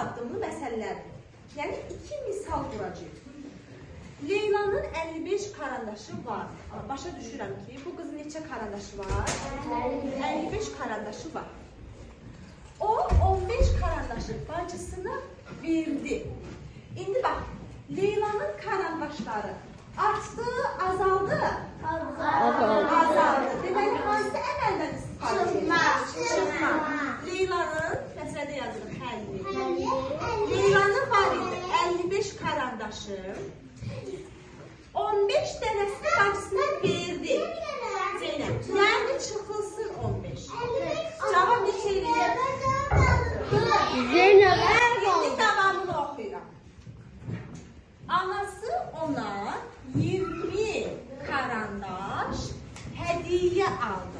addımlı məsələlərdir. Yəni iki misal quracağıq. Leylanın 55 karandaşı var. Başa düşürəm ki, bu qızın neçə karandaşı var? 55 karandaşı var. O 15 karandaşı bacısına verdi. İndi bax, Leylanın karandaşları artdı, azaldı. Azaldı. Deməli hansı əməldən istifadə edilir? Çıxma. Leylanın Güzel de yazdım. 50. Heyvanın var idi. 55 karandaşı. 15 tanesini bacısına verdi. Zeynep. Yani çıkılsın 15. Cevap ne çeviriyor? Şey Zeynep. Ben şimdi devamını okuyorum. Anası ona 20 karandaş hediye aldı.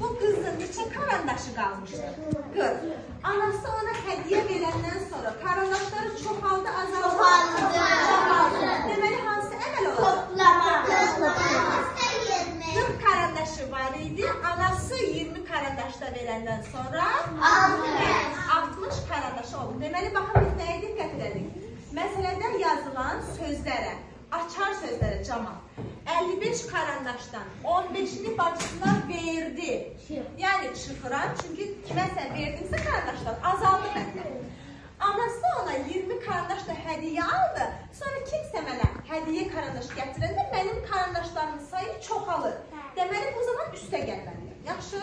Bu qızın neçə karandaşı qalmışdı? 40. Anası ona hədiyyə verəndən sonra karandaşları çoxaldı, azaldı. Çoxaldı. Çoxaldı. Deməli hansı əməl olacaq? 40 karandaşı var idi. Anası 20 karandaş da verəndən sonra 60 karandaş oldu. Deməli baxın biz nəyə diqqət edirik? Məsələdə yazılan sözlərə, açar sözlərə cavab. 55 karandaşdan 15-ini bacısına. Çıxıran çünki kiməsə verdinsə karandaşlar azaldı məndə. Anası ona 20 karandaş da hədiyyə aldı. Sonra kimsə mənə hədiyyə karandaş gətirəndə mənim karandaşlarımın sayı çoxalır. Deməli bu zaman üstə gəlməliyəm. Yaxşı?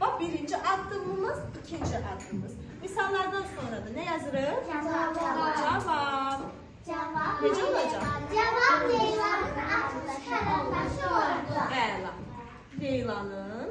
Bax birinci addımımız, ikinci addımımız. Misallardan sonra da nə yazırıq? Cavab. Necə olacaq? Cevap Leyla'nın 60 karandaşı oldu. Əla. Leylanın